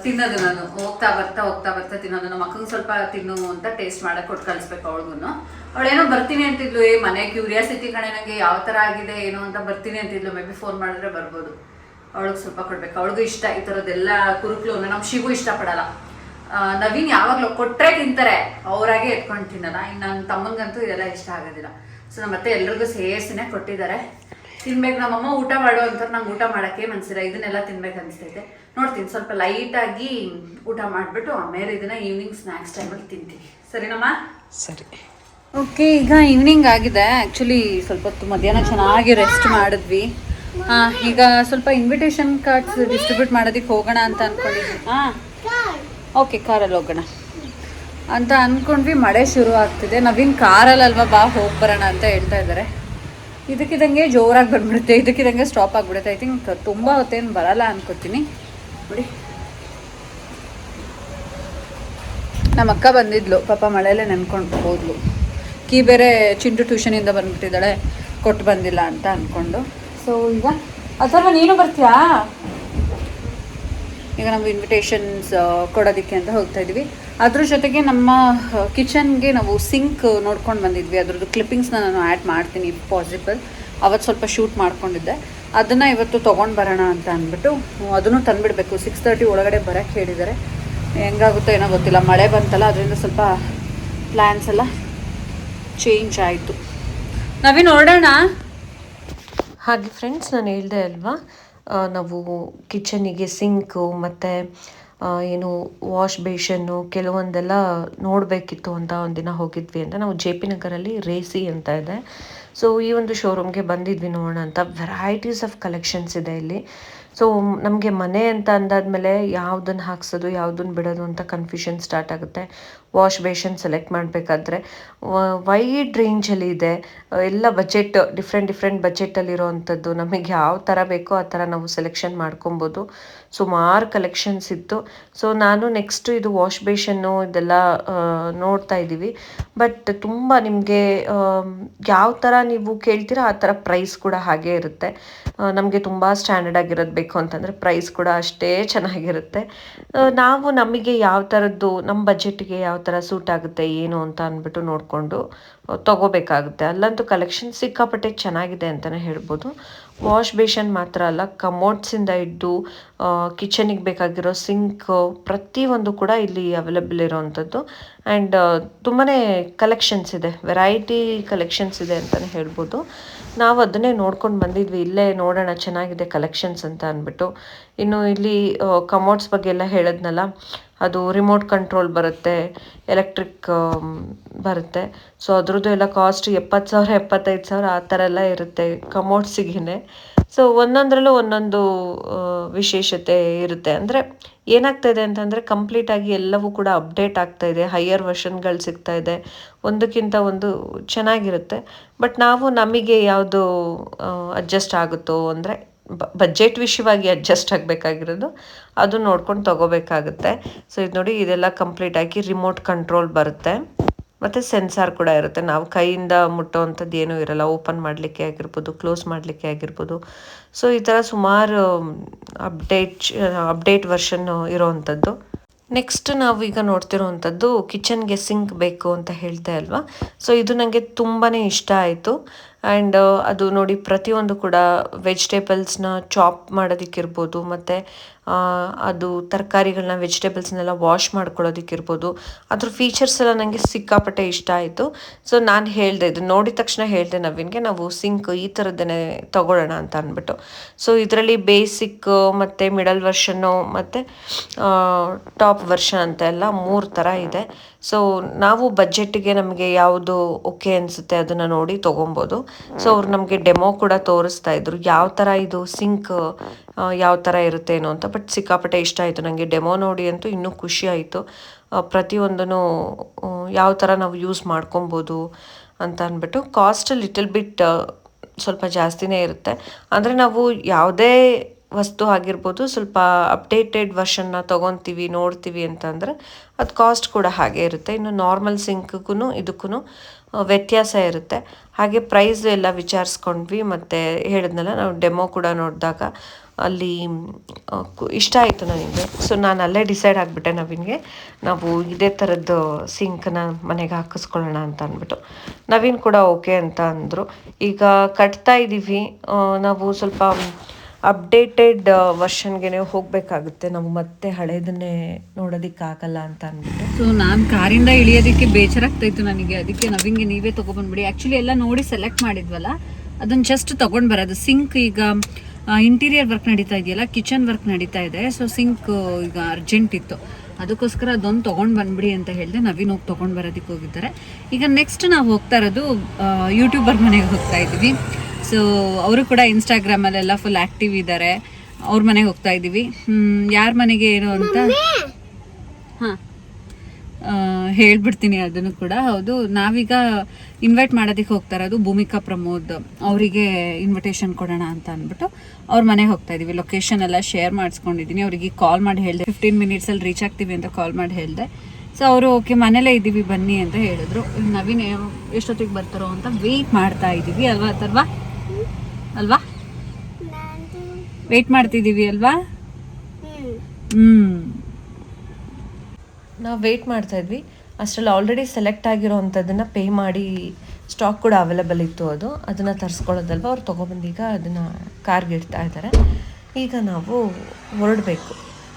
S2: ತಿನ್ನೋದು ನಾನು. ಹೋಗ್ತಾ ಬರ್ತಾ ಹೋಗ್ತಾ ಬರ್ತಾ ತಿನ್ನೋದು. ನಮ್ಮ ಮಕ್ಕಂಗೆ ಸ್ವಲ್ಪ ತಿನ್ನು ಅಂತ ಟೇಸ್ಟ್ ಮಾಡೋಕೆ ಕೊಟ್ಟು ಕಳಿಸ್ಬೇಕು ಅವಳಿಗೂ ಅವಳೇನೋ ಬರ್ತೀನಿ ಅಂತಿದ್ಲು, ಏ, ಮನೆ ಕ್ಯೂರಿಯಾಸಿಟಿ ಕಣೆ ನನಗೆ ಯಾವ ಥರ ಆಗಿದೆ, ಏನು ಅಂತ ಬರ್ತೀನಿ ಅಂತಿದ್ಲು. ಮೇ ಬಿ ಫೋನ್ ಮಾಡಿದ್ರೆ ಬರ್ಬೋದು. ಅವಳಿಗೆ ಸ್ವಲ್ಪ ಕೊಡ್ಬೇಕು. ಅವಳಿಗೂ ಇಷ್ಟ ಈ ಥರದ್ದೆಲ್ಲ ಕುರುಕ್ಲು ನಮ್ಮ ಶಿಗೂ ಇಷ್ಟಪಡಲ್ಲ. ನವೀನ್ ಯಾವಾಗಲೂ ಕೊಟ್ಟರೆ ತಿಂತಾರೆ. ಅವರಾಗೆ ಎತ್ಕೊಂಡು ತಿನ್ನಲ್ಲ ಇನ್ನು ನನ್ನ ತಮ್ಮನಿಗಂತೂ ಇದೆಲ್ಲ ಇಷ್ಟ ಆಗೋದಿಲ್ಲ. ಸೊ ನಮ್ಮ ಮತ್ತೆ ಎಲ್ರಿಗೂ ಸೇರಿಸಿನೇ ಕೊಟ್ಟಿದ್ದಾರೆ. ತಿನ್ಬೇಕು. ನಮ್ಮಮ್ಮ ಊಟ ಮಾಡೋ ಅಂತಾರೆ ನಂಗೆ ಊಟ ಮಾಡೋಕ್ಕೆ ಮನ್ಸಿಲ್ಲ. ಇದನ್ನೆಲ್ಲ ತಿನ್ಬೇಕು ಅನಿಸ್ತೈತೆ. ನೋಡ್ತೀನಿ. ಸ್ವಲ್ಪ ಲೈಟಾಗಿ ಊಟ ಮಾಡಿಬಿಟ್ಟು ಆಮೇಲೆ ಇದನ್ನ ಈವ್ನಿಂಗ್ ಸ್ನ್ಯಾಕ್ಸ್ ಟೈಮಲ್ಲಿ ತಿಂತೀನಿ. ಸರಿನಮ್ಮ?
S3: ಸರಿ.
S2: ಓಕೆ ಈಗ ಈವ್ನಿಂಗ್ ಆಗಿದೆ. ಆ್ಯಕ್ಚುಲಿ ಸ್ವಲ್ಪ ಹೊತ್ತು ಮಧ್ಯಾಹ್ನ ಚೆನ್ನಾಗಿ ರೆಸ್ಟ್ ಮಾಡಿದ್ವಿ. ಹಾಂ ಈಗ ಸ್ವಲ್ಪ ಇನ್ವಿಟೇಷನ್ ಕಾರ್ಡ್ಸ್ ಡಿಸ್ಟ್ರಿಬ್ಯೂಟ್ ಮಾಡೋದಕ್ಕೆ ಹೋಗೋಣ ಅಂತ ಅಂದ್ಕೊಂಡಿದ್ವಿ ಹಾಂ ಓಕೆ ಕಾರಲ್ಲಿ ಹೋಗೋಣ. ಅಂತ ಅಂದ್ಕೊಂಡ್ವಿ ಮಳೆ ಶುರು ಆಗ್ತಿದೆ. ನವೀನ್ ಕಾರಲ್ಲಿ ಅಲ್ವಾ ಬಾ, ಹೋಗಿ ಬರೋಣ ಅಂತ ಹೇಳ್ತಾ ಇದ್ದಾರೆ. ಇದಕ್ಕಿದಂಗೆ ಜೋರಾಗಿ ಬಂದ್ಬಿಡುತ್ತೆ. ಇದಕ್ಕಿದಂಗೆ ಸ್ಟಾಪ್ ಆಗಿಬಿಡುತ್ತೆ. ಐ ಥಿಂಕ್ ತುಂಬ ಹೊತ್ತೇನು ಬರಲ್ಲ ಅನ್ಕೋತೀನಿ. ನೋಡಿ. ನಮ್ಮ ಅಕ್ಕ ಬಂದಿದ್ಲು. ಪಾಪ ಮಳೆಯಲ್ಲೇ ನೆನ್ಕೊಂಡು ಹೋದ್ಲು. ಕೀ ಬೇರೆ ಚಿಂಟು ಟ್ಯೂಷನಿಂದ ಬಂದ್ಬಿಟ್ಟಿದ್ದಾಳೆ. ಕೊಟ್ಟು ಬಂದಿಲ್ಲ ಅಂತ ಅಂದ್ಕೊಂಡು ಸೊ ಈಗ ಅಥರ್ವ ನೀನು ಬರ್ತೀಯಾ? ಈಗ ನಾವು ಇನ್ವಿಟೇಷನ್ಸ್ ಕೊಡೋದಕ್ಕೆ ಅಂತ ಹೋಗ್ತಾ ಇದ್ವಿ ಅದ್ರ ಜೊತೆಗೆ ನಮ್ಮ ಕಿಚನ್ಗೆ ನಾವು ಸಿಂಕ್ ನೋಡ್ಕೊಂಡು ಬಂದಿದ್ವಿ. ಅದ್ರದ್ದು ಕ್ಲಿಪ್ಪಿಂಗ್ಸ್ನ ನಾನು ಆ್ಯಡ್ ಮಾಡ್ತೀನಿ ಪಾಸಿಬಲ್ ಅವತ್ತು ಸ್ವಲ್ಪ ಶೂಟ್ ಮಾಡ್ಕೊಂಡಿದ್ದೆ. ಅದನ್ನು ಇವತ್ತು ತೊಗೊಂಡು ಬರೋಣ ಅಂತ ಅಂದ್ಬಿಟ್ಟು ಅದನ್ನು ತಂದುಬಿಡಬೇಕು. ಸಿಕ್ಸ್ ತರ್ಟಿ ಒಳಗಡೆ ಬರೋಕ್ಕೆ ಹೇಳಿದ್ದಾರೆ. ಹೆಂಗಾಗುತ್ತೋ ಏನೋ ಗೊತ್ತಿಲ್ಲ. ಮಳೆ ಬಂತಲ್ಲ, ಅದರಿಂದ ಸ್ವಲ್ಪ ಪ್ಲ್ಯಾನ್ಸ್ ಎಲ್ಲ ಚೇಂಜ್ ಆಯಿತು. ನಾವೇನು, ನೋಡೋಣ?
S1: ಹಾಗೆ ಫ್ರೆಂಡ್ಸ್ ನಾನು ಹೇಳ್ದೆ ಅಲ್ವಾ? ನಾವು ಕಿಚನಿಗೆ ಸಿಂಕು ಮತ್ತು ಏನು ವಾಶ್ ಬೇಷನ್ನು ಕೆಲವೊಂದೆಲ್ಲ ನೋಡಬೇಕಿತ್ತು ಅಂತ ಒಂದಿನ ಹೋಗಿದ್ವಿ ಅಂತ. ನಾವು ಜೆ ಪಿ ನಗರಲ್ಲಿ ರೇಸಿ ಅಂತ ಇದೆ. ಸೊ ಈ ಒಂದು ಶೋರೂಮ್ಗೆ ಬಂದಿದ್ವಿ ನೋಡೋಣ ಅಂತ. ವೆರೈಟೀಸ್ ಆಫ್ ಕಲೆಕ್ಷನ್ಸ್ ಇದೆ ಇಲ್ಲಿ. ಸೊ ನಮಗೆ ಮನೆ ಅಂತ ಅಂದಾದ್ಮೇಲೆ ಯಾವುದನ್ನು ಹಾಕ್ಸೋದು ಯಾವುದನ್ನು ಬಿಡೋದು ಅಂತ ಕನ್ಫ್ಯೂಷನ್ ಸ್ಟಾರ್ಟ್ ಆಗುತ್ತೆ. ವಾಶ್ ಬೇಷನ್ ಸೆಲೆಕ್ಟ್ ಮಾಡಬೇಕಾದ್ರೆ ವೈಡ್ ರೇಂಜಲ್ಲಿ ಇದೆ. ಎಲ್ಲ ಬಜೆಟ್ ಡಿಫ್ರೆಂಟ್ ಡಿಫ್ರೆಂಟ್ ಬಜೆಟಲ್ಲಿರೋ ಅಂಥದ್ದು ನಮಗೆ ಯಾವ ಥರ ಬೇಕೋ ಆ ಥರ ನಾವು ಸೆಲೆಕ್ಷನ್ ಮಾಡ್ಕೊಬೋದು. ಸುಮಾರು ಕಲೆಕ್ಷನ್ಸ್ ಇತ್ತು. ಸೊ ನಾನು ನೆಕ್ಸ್ಟ್ ಇದು ವಾಶ್ ಬೇಷನ್ನು ಇದೆಲ್ಲ ನೋಡ್ತಾ ಇದ್ದೀವಿ. ಬಟ್ ತುಂಬ ನಿಮಗೆ ಯಾವ ಥರ ನೀವು ಕೇಳ್ತೀರಾ ಆ ಥರ ಪ್ರೈಸ್ ಕೂಡ ಹಾಗೆ ಇರುತ್ತೆ. ನಮಗೆ ತುಂಬ ಸ್ಟ್ಯಾಂಡರ್ಡ್ ಆಗಿರೋದು ಬೇಕು ಅಂತಂದರೆ ಪ್ರೈಸ್ ಕೂಡ ಅಷ್ಟೇ ಚೆನ್ನಾಗಿರುತ್ತೆ. ನಾವು ನಮಗೆ ಯಾವ ಥರದ್ದು ನಮ್ಮ ಬಜೆಟ್ಗೆ ಯಾವ ಥರ ಸೂಟ್ ಆಗುತ್ತೆ, ಏನು ಅಂತ ಅಂದ್ಬಿಟ್ಟು ನೋಡಿಕೊಂಡು ತಗೋಬೇಕಾಗುತ್ತೆ. ಅಲ್ಲಂತೂ ಕಲೆಕ್ಷನ್ ಸಿಕ್ಕಾಪಟ್ಟೆ ಚೆನ್ನಾಗಿದೆ ಅಂತಲೇ ಹೇಳ್ಬೋದು. ವಾಶ್ ಬೇಷನ್ ಮಾತ್ರ ಅಲ್ಲ ಕಮೋಡ್ಸಿಂದ ಹಿಡ್ದು ಕಿಚನಿಗೆ ಬೇಕಾಗಿರೋ ಸಿಂಕ್ ಪ್ರತಿಯೊಂದು ಕೂಡ ಇಲ್ಲಿ ಅವೈಲೇಬಲ್ ಇರೋವಂಥದ್ದು. ಆ್ಯಂಡ್ ತುಂಬಾ ಕಲೆಕ್ಷನ್ಸ್ ಇದೆ ವೆರೈಟಿ ಕಲೆಕ್ಷನ್ಸ್ ಇದೆ ಅಂತಲೇ ಹೇಳ್ಬೋದು. ನಾವು ಅದನ್ನೇ ನೋಡ್ಕೊಂಡು ಬಂದಿದ್ವಿ, ಇಲ್ಲೇ ನೋಡೋಣ, ಚೆನ್ನಾಗಿದೆ ಕಲೆಕ್ಷನ್ಸ್ ಅಂತ ಅಂದ್ಬಿಟ್ಟು. ಇನ್ನು ಇಲ್ಲಿ ಕಮೋಡ್ಸ್ ಬಗ್ಗೆ ಎಲ್ಲ ಹೇಳಿದ್ನಲ್ಲ, ಅದು ರಿಮೋಟ್ ಕಂಟ್ರೋಲ್ ಬರುತ್ತೆ ಎಲೆಕ್ಟ್ರಿಕ್ ಬರುತ್ತೆ. ಸೊ ಅದ್ರದ್ದು ಎಲ್ಲ ಕಾಸ್ಟ್ ಎಪ್ಪತ್ತು ಸಾವಿರ, ಎಪ್ಪತ್ತೈದು ಸಾವಿರ, ಆ ಥರ ಎಲ್ಲ ಇರುತ್ತೆ ಕಮೋಡ್ಸಿಗೆ ಸೊ ಒಂದೊಂದರಲ್ಲೂ ಒಂದೊಂದು ವಿಶೇಷತೆ ಇರುತ್ತೆ. ಅಂದರೆ ಏನಾಗ್ತಾ ಇದೆ ಅಂತಂದರೆ ಕಂಪ್ಲೀಟಾಗಿ ಎಲ್ಲವೂ ಕೂಡ ಅಪ್ಡೇಟ್ ಆಗ್ತಾ ಇದೆ. ಹೈಯರ್ ವರ್ಷನ್ಗಳು ಸಿಗ್ತಾ ಇದೆ. ಒಂದಕ್ಕಿಂತ ಒಂದು ಚೆನ್ನಾಗಿರುತ್ತೆ. ಬಟ್ ನಾವು ನಮಗೆ ಯಾವುದು ಅಡ್ಜಸ್ಟ್ ಆಗುತ್ತೋ ಅಂದರೆ ಬಜೆಟ್ ವಿಷಯವಾಗಿ ಅಡ್ಜಸ್ಟ್ ಆಗಬೇಕಾಗಿರೋದು ಅದು ನೋಡ್ಕೊಂಡು ತಗೋಬೇಕಾಗುತ್ತೆ. ಸೊ ಇದು ನೋಡಿ ಇದೆಲ್ಲ ಕಂಪ್ಲೀಟಾಗಿ ರಿಮೋಟ್ ಕಂಟ್ರೋಲ್ ಬರುತ್ತೆ. ಮತ್ತು ಸೆನ್ಸಾರ್ ಕೂಡ ಇರುತ್ತೆ. ನಾವು ಕೈಯಿಂದ ಮುಟ್ಟೋವಂಥದ್ದು ಏನೂ ಇರಲ್ಲ. ಓಪನ್ ಮಾಡಲಿಕ್ಕೆ ಆಗಿರ್ಬೋದು, ಕ್ಲೋಸ್ ಮಾಡಲಿಕ್ಕೆ ಆಗಿರ್ಬೋದು. ಸೊ, ಈ ಥರ ಸುಮಾರು ಅಪ್ಡೇಟ್ ಅಪ್ಡೇಟ್ ವರ್ಷನ್ ಇರೋವಂಥದ್ದು. ನೆಕ್ಸ್ಟ್ ನಾವು ಈಗ ನೋಡ್ತಿರೋವಂಥದ್ದು ಕಿಚನ್ಗೆ ಸಿಂಕ್ ಬೇಕು ಅಂತ ಹೇಳ್ತಾ ಅಲ್ವಾ ಸೊ, ಇದು ನನಗೆ ತುಂಬಾ ಇಷ್ಟ ಆಯಿತು. ಆ್ಯಂಡ್ ಅದು ನೋಡಿ ಪ್ರತಿಯೊಂದು ಕೂಡ ವೆಜಿಟೇಬಲ್ಸ್ನ ಚಾಪ್ ಮಾಡೋದಕ್ಕಿರ್ಬೋದು, ಮತ್ತು ಅದು ತರಕಾರಿಗಳನ್ನ ವೆಜಿಟೇಬಲ್ಸ್ನೆಲ್ಲ ವಾಶ್ ಮಾಡ್ಕೊಳ್ಳೋದಕ್ಕಿರ್ಬೋದು. ಅದ್ರ ಫೀಚರ್ಸ್ ಎಲ್ಲ ನನಗೆ ಸಿಕ್ಕಾಪಟ್ಟೆ ಇಷ್ಟ ಆಯಿತು. ಸೊ ನಾನು ಹೇಳಿದೆ ಇದು ನೋಡಿದ ತಕ್ಷಣ ಹೇಳಿದೆ ನವೀನ್ಗೆ, ನಾವು ಸಿಂಕ್ ಈ ಥರದ್ದನ್ನೇ ತಗೊಳ್ಳೋಣ ಅಂತ ಅಂದ್ಬಿಟ್ಟು. ಸೊ ಇದರಲ್ಲಿ ಬೇಸಿಕ್ ಮತ್ತು ಮಿಡಲ್ ವರ್ಷನ್ನು ಮತ್ತು ಟಾಪ್ ವರ್ಷನ್ ಅಂತ ಎಲ್ಲ ಮೂರು ಥರ ಇದೆ. ಸೊ ನಾವು ಬಜೆಟ್ಗೆ ನಮಗೆ ಯಾವುದು ಓಕೆ ಅನಿಸುತ್ತೆ ಅದನ್ನು ನೋಡಿ ತೊಗೊಬೋದು. ಸೊ ಅವ್ರು ನಮಗೆ ಡೆಮೋ ಕೂಡ ತೋರಿಸ್ತಾ ಇದ್ರು. ಯಾವ ಥರ ಇದು ಸಿಂಕ್ ಯಾವ ಥರ ಇರುತ್ತೆ ಏನೋ ಅಂತ. ಬಟ್ ಸಿಕ್ಕಾಪಟ್ಟೆ ಇಷ್ಟ ಆಯಿತು ನನಗೆ ಡೆಮೋ ನೋಡಿ ಅಂತೂ ಇನ್ನೂ ಖುಷಿ ಆಯಿತು. ಪ್ರತಿಯೊಂದನ್ನು ಯಾವ ಥರ ನಾವು ಯೂಸ್ ಮಾಡ್ಕೊಬೋದು ಅಂತ ಅಂದ್ಬಿಟ್ಟು ಕಾಸ್ಟ್ ಲಿಟಲ್ ಬಿಟ್ ಸ್ವಲ್ಪ ಜಾಸ್ತಿನೇ ಇರುತ್ತೆ. ಅಂದರೆ ನಾವು ಯಾವುದೇ ವಸ್ತು ಆಗಿರ್ಬೋದು, ಸ್ವಲ್ಪ ಅಪ್ಡೇಟೆಡ್ ವರ್ಷನ್ನ ತೊಗೊತೀವಿ, ನೋಡ್ತೀವಿ ಅಂತಂದರೆ ಅದು ಕಾಸ್ಟ್ ಕೂಡ ಹಾಗೆ ಇರುತ್ತೆ. ಇನ್ನು ನಾರ್ಮಲ್ ಸಿಂಕ್ಗೂ ಇದಕ್ಕೂ ವ್ಯತ್ಯಾಸ ಇರುತ್ತೆ. ಹಾಗೆ ಪ್ರೈಸ್ ಎಲ್ಲ ವಿಚಾರಿಸ್ಕೊಂಡ್ವಿ ಮತ್ತು ಹೇಳಿದ್ನಲ್ಲ, ನಾವು ಡೆಮೋ ಕೂಡ ನೋಡಿದಾಗ ಅಲ್ಲಿ ಇಷ್ಟ ಆಯಿತು ನನಗೆ. ಸೊ ನಾನು ಅಲ್ಲೇ ಡಿಸೈಡ್ ಆಗಿಬಿಟ್ಟೆ ನವೀನ್ಗೆ, ನಾವು ಇದೇ ಥರದ್ದು ಸಿಂಕನ್ನ ಮನೆಗೆ ಹಾಕಿಸ್ಕೊಳ್ಳೋಣ ಅಂತ ಅಂದ್ಬಿಟ್ಟು. ನವೀನ್ ಕೂಡ ಓಕೆ ಅಂತ ಅಂದರು. ಈಗ ಕಟ್ತಾ ಇದ್ದೀವಿ ನಾವು ಸ್ವಲ್ಪ ಅಪ್ಡೇಟೆಡ್ ವರ್ಷನ್ಗೆ ಹೋಗಬೇಕಾಗುತ್ತೆ. ನಾವು ಮತ್ತೆ ಹಳೇದನ್ನೇ ನೋಡೋದಕ್ಕಾಗಲ್ಲ ಅಂತ ಅಂದ್ಬಿಟ್ಟು.
S2: ಸೊ ನಾನು ಕಾರಿಂದ ಇಳಿಯೋದಕ್ಕೆ ಬೇಜಾರಾಗ್ತಾಯಿತ್ತು ನನಗೆ. ಅದಕ್ಕೆ ನವಿಂಗೆ ನೀವೇ ತಗೊಬಂದ್ಬಿಡಿ. ಆ್ಯಕ್ಚುಲಿ ಎಲ್ಲ ನೋಡಿ ಸೆಲೆಕ್ಟ್ ಮಾಡಿದ್ವಲ್ಲ? ಅದನ್ನು ಜಸ್ಟ್ ತೊಗೊಂಡು ಬರೋದು. ಸಿಂಕ್ ಈಗ ಇಂಟೀರಿಯರ್ ವರ್ಕ್ ನಡೀತಾ ಇದೆಯಲ್ಲ? ಕಿಚನ್ ವರ್ಕ್ ನಡೀತಾ ಇದೆ. ಸೊ ಸಿಂಕ್ ಈಗ ಅರ್ಜೆಂಟ್ ಇತ್ತು. ಅದಕ್ಕೋಸ್ಕರ ಅದೊಂದು ತೊಗೊಂಡು ಬಂದ್ಬಿಡಿ ಅಂತ ಹೇಳಿದೆ. ನವೀನ್ ಹೋಗಿ ತೊಗೊಂಡು ಬರೋದಕ್ಕೆ ಹೋಗಿದ್ದಾರೆ. ಈಗ ನೆಕ್ಸ್ಟ್ ನಾವು ಹೋಗ್ತಾ ಇರೋದು ಯೂಟ್ಯೂಬರ್ ಮನೆಗೆ ಹೋಗ್ತಾ ಇದ್ದೀವಿ. ಸೊ ಅವರು ಕೂಡ ಇನ್ಸ್ಟಾಗ್ರಾಮಲ್ಲೆಲ್ಲ ಫುಲ್ ಆ್ಯಕ್ಟಿವ್ ಇದ್ದಾರೆ. ಅವ್ರ ಮನೆಗೆ ಹೋಗ್ತಾ ಇದ್ದೀವಿ. ಯಾರ ಮನೆಗೆ ಏನು ಅಂತ? ಹಾಂ. ಹೇಳ್ಬಿಡ್ತೀನಿ ಅದನ್ನು ಕೂಡ. ಹೌದು ನಾವೀಗ ಇನ್ವೈಟ್ ಮಾಡೋದಕ್ಕೆ ಹೋಗ್ತಾ ಇರೋದು ಭೂಮಿಕಾ ಪ್ರಮೋದ್. ಅವರಿಗೆ ಇನ್ವಿಟೇಷನ್ ಕೊಡೋಣ ಅಂತ ಅಂದ್ಬಿಟ್ಟು ಅವ್ರ ಮನೆಗೆ ಹೋಗ್ತಾ ಇದೀವಿ ಲೊಕೇಶನ್ ಎಲ್ಲ ಶೇರ್ ಮಾಡಿಸ್ಕೊಂಡಿದ್ದೀನಿ. ಅವರಿಗೆ ಕಾಲ್ ಮಾಡಿ ಹೇಳಿದೆ. ಫಿಫ್ಟೀನ್ ಮಿನಿಟ್ಸಲ್ಲಿ ರೀಚ್ ಆಗ್ತೀವಿ ಅಂತ ಕಾಲ್ ಮಾಡಿ ಹೇಳಿದೆ. ಸೊ ಅವರು ಓಕೆ ಮನೇಲೇ ಇದ್ದೀವಿ ಬನ್ನಿ ಅಂತ ಹೇಳಿದ್ರು. ನವೀನ್ ಎಷ್ಟೊತ್ತಿಗೆ ಬರ್ತಾರೋ ಅಂತ ವೆಯ್ಟ್ ಮಾಡ್ತಾ ಇದ್ದೀವಿ. ಅಲ್ವಾ ಅಥರ್ವಾ? ಅಲ್ವಾ? ವೇಟ್ ಮಾಡ್ತಿದ್ದೀವಿ ಅಲ್ವಾ? ಹ್ಮ್.
S1: ನಾವು ವೆಯ್ಟ್ ಮಾಡ್ತಾ ಇದ್ವಿ. ಅಷ್ಟರಲ್ಲಿ ಆಲ್ರೆಡಿ ಸೆಲೆಕ್ಟ್ ಆಗಿರೋ ಅಂಥದ್ದನ್ನು ಪೇ ಮಾಡಿ ಸ್ಟಾಕ್ ಕೂಡ ಅವೈಲೇಬಲ್ ಇತ್ತು ಅದು. ಅದನ್ನು ತರಿಸ್ಕೊಳ್ಳೋದಲ್ವ? ಅವ್ರು ತೊಗೊಬಂದೀಗ ಈಗ ಅದನ್ನು ಕಾರ್ಗೆ ಇಡ್ತಾ ಇದ್ದಾರೆ ಈಗ ನಾವು ಹೊರಡಬೇಕು.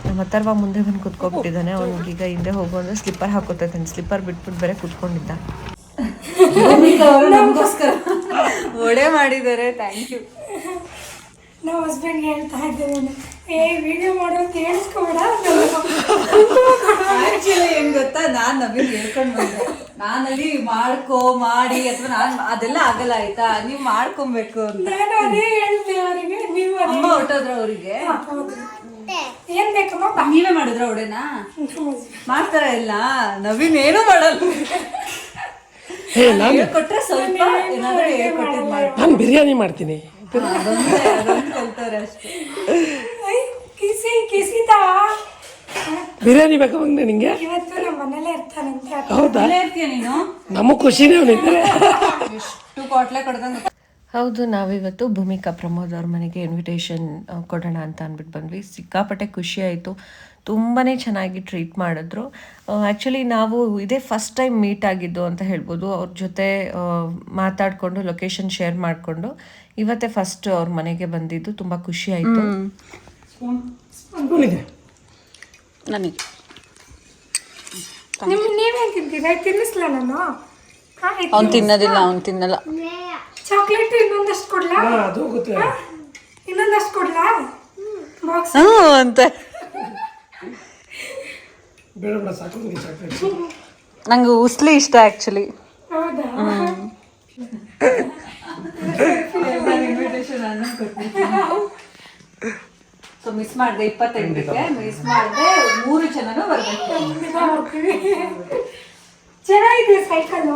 S1: ನಮ್ಮ ಅಥರ್ವ ಮುಂದೆ ಬಂದು ಕುತ್ಕೊಬಿಟ್ಟಿದ್ದಾನೆ. ಈಗ ಹಿಂದೆ ಹೋಗೋ ಅಂದರೆ ಸ್ಲಿಪ್ಪರ್ ಹಾಕೋತೈತೆ ಇದ್ದಾನೆ. ಸ್ಲಿಪ್ಪರ್ ಬಿಟ್ಬಿಟ್ಟು ಬೇರೆ ಕುತ್ಕೊಂಡಿದ್ದ.
S2: ಒಳ್ಳೆ ಮಾಡಿದ್ದಾರೆ ಥ್ಯಾಂಕ್ ಯು
S3: ನಮ್ಮ ಹಸ್ಬೆಂಡ್ ಹೇಳ್ತಾ ಇದ್ದೇನೆ ಏ ವಿಡಿಯೋ ಮಾಡೋದು ಕೇಳಿಸ್ಕೊಬೇಡ
S2: ಆ್ಯಕ್ಚುಲಿ ಏನು ಗೊತ್ತಾ ನಾನು ನವೀನ್ ಹೇಳ್ಕೊಂಡು ಬಂದೆ. ನಾನಲ್ಲಿ ಮಾಡ್ಕೋ ಮಾಡಿ ಅಥವಾ ನಾನು ಅದೆಲ್ಲ ಆಗಲ್ಲ ಆಯ್ತಾ? ನೀವು ಮಾಡ್ಕೊಬೇಕು ಅಂತ.
S3: ನಾನು ಅದೇ ಹೇಳ್ದೆ ಅವರಿಗೆ ನೀವು
S2: ಅಮ್ಮ ಹೊಟ್ಟೋದ್ರ ಅವರಿಗೆ.
S3: ಏನ್ ಬೇಕಮ್ಮ?
S2: ನೀವೇ ಮಾಡಿದ್ರ ಒಡೆನಾ? ಮಾಡ್ತಾರ ಇಲ್ಲ? ನವೀನ್ ಏನೂ ಮಾಡಲ್ಲ. ಹೇಳ್ಕೊಟ್ರೆ ಸ್ವಲ್ಪ ಏನಾದ್ರು ಹೇಳ್ಕೊಟ್ಟಿದ್ ಮಾಡಿ
S4: ನಾನು ಬಿರಿಯಾನಿ ಮಾಡ್ತೀನಿ.
S2: ಅದೊಂದೇ ಅದೊಂದು ಕಲ್ತಾರೆ ಅಷ್ಟೇ
S3: ಐ, ಕಿಸಿ ಕಿಸಿತಾ?
S4: ಬಿರಿಯಾನಿ ಬೇಕಾ ಮಗನೆ ನಿಂಗೆ?
S3: ಇವತ್ತು ನಮ್ಮ ಮನೇಲೆ ಇರ್ತಾನಂತೆ. ಅಪ್ಪ.
S4: ಹೌದಾ?
S2: ಇಲ್ಲೇ ಇರ್ತೀಯ ನೀನು?
S4: ಖುಷಿನೇ ಅವನಿದ್ರೆ.
S2: ಎಷ್ಟು ಕೊಟ್ಲೆ ಕೊಡ್ದಂಗ
S1: ಹೌದು ನಾವಿವತ್ತು ಭೂಮಿಕಾ ಪ್ರಮೋದ್ ಅವ್ರ ಮನೆಗೆ ಇನ್ವಿಟೇಷನ್ ಕೊಡೋಣ ಅಂತ ಅಂದ್ಬಿಟ್ಟು ಬಂದ್ವಿ. ಸಿಕ್ಕಾಪಟ್ಟೆ ಖುಷಿ ಆಯಿತು. ತುಂಬಾ ಚೆನ್ನಾಗಿ ಟ್ರೀಟ್ ಮಾಡಿದ್ರು. ಆ್ಯಕ್ಚುಲಿ ನಾವು ಇದೇ ಫಸ್ಟ್ ಟೈಮ್ ಮೀಟ್ ಆಗಿದ್ದು ಅಂತ ಹೇಳ್ಬೋದು. ಅವ್ರ ಜೊತೆ ಮಾತಾಡಿಕೊಂಡು ಲೊಕೇಶನ್ ಶೇರ್ ಮಾಡಿಕೊಂಡು ಇವತ್ತೇ ಫಸ್ಟ್ ಅವ್ರ ಮನೆಗೆ ಬಂದಿದ್ದು. ತುಂಬ ಖುಷಿ ಆಯಿತು.
S2: ನನಗೆ. ಅವ್ನು ತಿನ್ನೋದಿಲ್ಲ ಅವ್ನು ತಿನ್ನಲ್ಲ.
S3: ಚಾಕ್ಲೇಟ್ ಇನ್ನೊಂದಷ್ಟು ಕೊಡ್ಲಾ?
S4: ಹಾ ಅದು ಹೋಗುತ್ತೆ
S3: ಇನ್ನೊಂದಷ್ಟು ಕೊಡ್ಲಾ? ಬಾಕ್ಸ್.
S2: ಹ್ಞೂ ಅಂತ.
S4: ಬೇಡ ಬೇಡ ಸಾಕು ನನಗೆ ಚಾಕ್ಲೇಟ್.
S2: ನಂಗೆ ಉಸ್ಲಿ ಇಷ್ಟ ಆ್ಯಕ್ಚುಲಿ.
S3: ಹೌದಾ?
S2: ಸೊ ಮಿಸ್ ಮಾಡಿದೆ ಇಪ್ಪತ್ತೆಂಟಕ್ಕೆ. ಮಿಸ್ ಮಾಡಿದೆ ಮೂರು ಜನನು ಬರ್ಬೇಕು.
S3: ಚೆನ್ನಾಗಿದೆ ಸೈಕಲ್.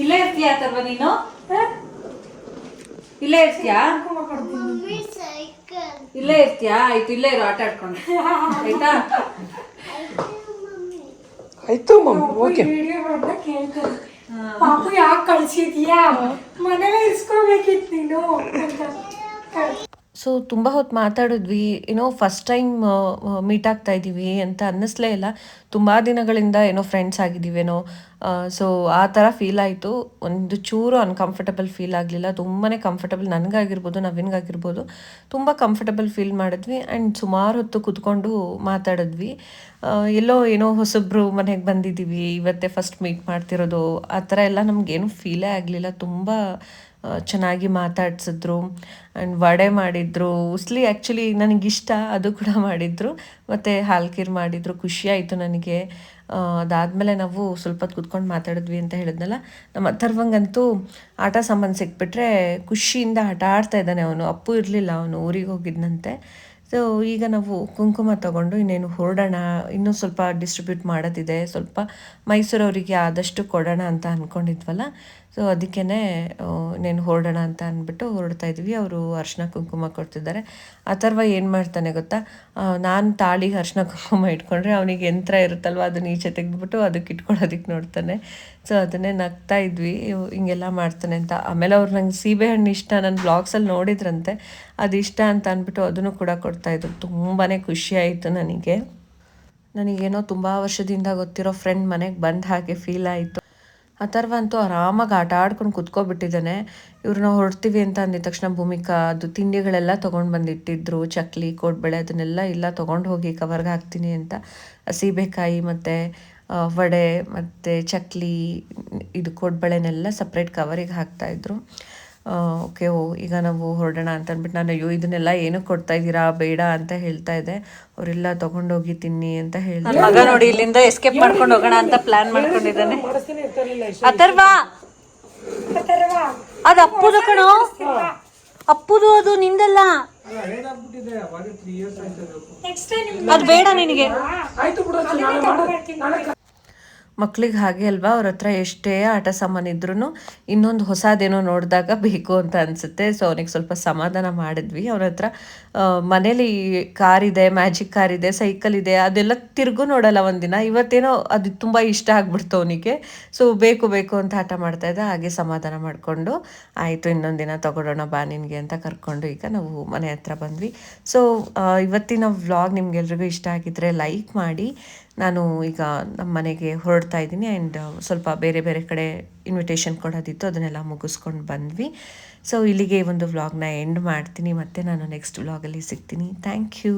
S2: ಇಲ್ಲೇ ಇರ್ತೀಯ ಅಥವಾ ನೀನು? ಇಲ್ಲೇ ಇರ್ತೀಯಾ? ಇಲ್ಲೇ ಇರ್ತೀಯಾ? ಆಯ್ತು ಇಲ್ಲೇ ಇರೋ ಆಟ ಆಡ್ಕೊಂಡು. ಆಯ್ತಾ?
S4: ಆಯ್ತು ಮಮ್ಮಿ ಓಕೆ.
S3: ಪಾಪು ಯಾಕೆ ಕಳ್ಸಿದ್ಯಾ? ಮನೇಲೆ ಇಸ್ಕೋಬೇಕಿತ್ತು ನೀನು
S1: ಸೊ ತುಂಬ ಹೊತ್ತು ಮಾತಾಡಿದ್ವಿ. ಏನೋ ಫಸ್ಟ್ ಟೈಮ್ ಮೀಟ್ ಆಗ್ತಾ ಇದ್ದೀವಿ ಅಂತ ಅನ್ನಿಸ್ಲೇ ಇಲ್ಲ. ತುಂಬ ದಿನಗಳಿಂದ ಏನೋ ಫ್ರೆಂಡ್ಸ್ ಆಗಿದ್ದೀವೇನೋ ಸೊ ಆ ಥರ ಫೀಲ್ ಆಯಿತು. ಒಂದು ಚೂರು ಅನ್ಕಂಫರ್ಟಬಲ್ ಫೀಲ್ ಆಗಲಿಲ್ಲ. ತುಂಬಾ ಕಂಫರ್ಟಬಲ್ ನನಗಾಗಿರ್ಬೋದು ನವೀನ್ಗಾಗಿರ್ಬೋದು. ತುಂಬ ಕಂಫರ್ಟಬಲ್ ಫೀಲ್ ಮಾಡಿದ್ವಿ. ಆ್ಯಂಡ್ ಸುಮಾರು ಹೊತ್ತು ಕುತ್ಕೊಂಡು ಮಾತಾಡಿದ್ವಿ. ಆ, ಎಲ್ಲೋ ಏನೋ ಹೊಸಬ್ರು ಮನೆಗೆ ಬಂದಿದ್ದೀವಿ. ಇವತ್ತೇ ಫಸ್ಟ್ ಮೀಟ್ ಮಾಡ್ತಿರೋದು. ಆ ಥರ ಎಲ್ಲ ನಮಗೇನು ಫೀಲೇ ಆಗಲಿಲ್ಲ. ತುಂಬ ಚೆನ್ನಾಗಿ ಮಾತಾಡ್ಸಿದ್ರು ಆ್ಯಂಡ್ ವಡೆ ಮಾಡಿದ್ರು. ಉಸ್ಲಿ ಆ್ಯಕ್ಚುಲಿ ನನಗಿಷ್ಟ, ಅದು ಕೂಡ ಮಾಡಿದ್ರು. ಮತ್ತು ಹಾಲ್ಕೀರ್ ಮಾಡಿದ್ರು. ಖುಷಿಯಾಯಿತು ನನಗೆ. ಅದಾದಮೇಲೆ ನಾವು ಸ್ವಲ್ಪ ಹೊತ್ತು ಕುತ್ಕೊಂಡು ಮಾತಾಡಿದ್ವಿ ಅಂತ ಹೇಳಿದ್ನಲ್ಲ, ನಮ್ಮ ಅಥರ್ವಂಗಂತೂ ಆಟ ಸಾಮಾನು ಸಿಕ್ಬಿಟ್ರೆ ಖುಷಿಯಿಂದ ಆಟ ಆಡ್ತಾ ಇದ್ದಾನೆ ಅವನು. ಅಪ್ಪು ಇರಲಿಲ್ಲ ಅವನು, ಊರಿಗೆ ಹೋಗಿದ್ನಂತೆ. ಸೊ ಈಗ ನಾವು ಕುಂಕುಮ ತಗೊಂಡು ಇನ್ನೇನು ಹೊರಡೋಣ ಇನ್ನೂ ಸ್ವಲ್ಪ ಡಿಸ್ಟ್ರಿಬ್ಯೂಟ್ ಮಾಡೋದಿದೆ. ಸ್ವಲ್ಪ ಮೈಸೂರವರಿಗೆ ಆದಷ್ಟು ಕೊಡೋಣ ಅಂತ ಅಂದ್ಕೊಂಡಿದ್ವಲ್ಲ ಸೊ ಅದಕ್ಕೇ ಇನ್ನೇನು ಹೊರಡೋಣ ಅಂತ ಅಂದ್ಬಿಟ್ಟು ಹೊರಡ್ತಾ ಇದ್ವಿ. ಅವರು ಅರ್ಶಿನ ಕುಂಕುಮ ಕೊಡ್ತಿದ್ದಾರೆ. ಅಥರ್ವ ಏನು ಮಾಡ್ತಾನೆ ಗೊತ್ತಾ? ನಾನು ತಾಳಿಗೆ ಅರ್ಶಿನ ಕುಂಕುಮ ಇಟ್ಕೊಂಡ್ರೆ ಅವನಿಗೆ ಯಂತ್ರ ಇರುತ್ತಲ್ವ, ಅದನ್ನ ಈಚೆ ತೆಗೆದ್ಬಿಟ್ಟು ಅದಕ್ಕೆ ಇಟ್ಕೊಳ್ಳೋದಕ್ಕೆ ನೋಡ್ತಾನೆ. ಸೊ ಅದನ್ನೇ ನಗ್ತಾ ಇದ್ವಿ. ಹಿಂಗೆಲ್ಲ ಮಾಡ್ತಾನೆ ಅಂತ. ಆಮೇಲೆ ಅವ್ರು ನಂಗೆ ಸೀಬೆಹಣ್ಣು ಇಷ್ಟ. ನನ್ನ ಬ್ಲಾಗ್ಸಲ್ಲಿ ನೋಡಿದ್ರಂತೆ. ಅದು ಇಷ್ಟ ಅಂತ ಅಂದ್ಬಿಟ್ಟು ಅದನ್ನು ಕೂಡ ಕೊಡ್ತಾಯಿದ್ರು ತುಂಬಾ ಖುಷಿ ಆಯಿತು ನನಗೆ. ನನಗೇನೋ ತುಂಬ ವರ್ಷದಿಂದ ಗೊತ್ತಿರೋ ಫ್ರೆಂಡ್ ಮನೆಗೆ ಬಂದ ಹಾಗೆ ಫೀಲ್ ಆಯಿತು. ಅಥರ್ವ ಅಂತೂ ಆರಾಮಾಗಿ ಆಟ ಆಡ್ಕೊಂಡು ಕುತ್ಕೊಬಿಟ್ಟಿದ್ದಾನೆ. ಇವ್ರನ್ನ ಹೊರಡ್ತೀವಿ ಅಂತ ಅಂದಿದ ತಕ್ಷಣ ಭೂಮಿಕಾ ಅದು ತಿಂಡಿಗಳೆಲ್ಲ ತೊಗೊಂಡು ಬಂದಿಟ್ಟಿದ್ರು, ಚಕ್ಲಿ, ಕೋಡ್ಬಳೆ ಅದನ್ನೆಲ್ಲ ಇಲ್ಲ, ತೊಗೊಂಡು ಹೋಗಿ ಕವರ್ಗೆ ಹಾಕ್ತೀನಿ ಅಂತ. ಸೀಬೆಕಾಯಿ ಮತ್ತು ವಡೆ ಮತ್ತು ಚಕ್ಲಿ, ಇದು ಕೋಡ್ಬಳೆನೆಲ್ಲ ಸಪ್ರೇಟ್ ಕವರಿಗೆ ಹಾಕ್ತಾಯಿದ್ರು ಓಕೆ ಓ ಈಗ ನಾವು ಹೊರಡೋಣ ಅಂತ ಅಂದ್ಬಿಟ್ಟು ನಾನು ಅಯ್ಯೋ ಇದನ್ನೆಲ್ಲ ಏನಕ್ಕೆ ಕೊಡ್ತಾ ಇದ್ದೀರಾ? ಬೇಡ ಅಂತ ಹೇಳ್ತಾ ಇದ್ದೆ. ಅವರೆಲ್ಲ ತಗೊಂಡೋಗಿ ತಿನ್ನಿ ಅಂತ ಹೇಳಿ
S2: ಮಗ ನೋಡಿ ಇಲ್ಲಿಂದ ಎಸ್ಕೇಪ್ ಮಾಡ್ಕೊಂಡು ಹೋಗೋಣ ಅಂತ ಪ್ಲಾನ್ ಮಾಡ್ಕೊಂಡಿದ್ದಾನೆ. ಅಥರ್ವಾ! ಅದು ಅಪ್ಪುದು ಕಣೋ. ಅಪ್ಪುದು ಅದು ನಿಂದಲ್ಲ. ಅದು ಬೇಡ ನಿನಗೆ
S4: ಆಯ್ತು ಬಿಡು ಅಜ್ಜಿ, ನಾಳೆ ಮಾಡು.
S1: ಮಕ್ಳಿಗೆ ಹಾಗೆ ಅಲ್ವಾ? ಅವ್ರ ಹತ್ರ ಎಷ್ಟೇ ಆಟ ಸಾಮಾನು ಇದ್ರೂ ಇನ್ನೊಂದು ಹೊಸದೇನೋ ನೋಡಿದಾಗ ಬೇಕು ಅಂತ ಅನಿಸುತ್ತೆ. ಸೊ ಅವನಿಗೆ ಸ್ವಲ್ಪ ಸಮಾಧಾನ ಮಾಡಿದ್ವಿ. ಅವ್ರ ಹತ್ರ ಮನೇಲಿ ಕಾರ್ ಇದೆ, ಮ್ಯಾಜಿಕ್ ಕಾರ್ ಇದೆ, ಸೈಕಲ್ ಇದೆ, ಅದೆಲ್ಲ ತಿರುಗು ನೋಡಲ್ಲ ಒಂದಿನ. ಇವತ್ತೇನೋ ಅದು ತುಂಬ ಇಷ್ಟ ಆಗ್ಬಿಡ್ತು ಅವನಿಗೆ. ಸೊ ಬೇಕು ಬೇಕು ಅಂತ ಆಟ ಮಾಡ್ತಾ ಇದ್ದ. ಹಾಗೆ ಸಮಾಧಾನ ಮಾಡಿಕೊಂಡು, ಆಯಿತು, ಇನ್ನೊಂದು ದಿನ ತಗೊಳ್ಳೋಣ, ಬಾ ನಿನಗೆ ಅಂತ ಕರ್ಕೊಂಡು ಈಗ ನಾವು ಮನೆ ಹತ್ರ ಬಂದ್ವಿ. ಸೊ ಇವತ್ತಿನ ವ್ಲಾಗ್ ನಿಮ್ಗೆಲ್ರಿಗೂ ಇಷ್ಟ ಆಗಿದ್ರೆ ಲೈಕ್ ಮಾಡಿ ನಾನು ಈಗ ನಮ್ಮ ಮನೆಗೆ ಹೊರಡ್ತಾ ಇದ್ದೀನಿ ಆ್ಯಂಡ್ ಸ್ವಲ್ಪ ಬೇರೆ ಬೇರೆ ಕಡೆ ಇನ್ವಿಟೇಷನ್ ಕೊಡೋದಿತ್ತು, ಅದನ್ನೆಲ್ಲ ಮುಗಿಸ್ಕೊಂಡು ಬಂದ್ವಿ. ಸೊ ಇಲ್ಲಿಗೆ ಒಂದು ವ್ಲಾಗ್ನ ಎಂಡ್ ಮಾಡ್ತೀನಿ. ಮತ್ತೆ ನಾನು ನೆಕ್ಸ್ಟ್ ವ್ಲಾಗಲ್ಲಿ ಸಿಗ್ತೀನಿ. Thank you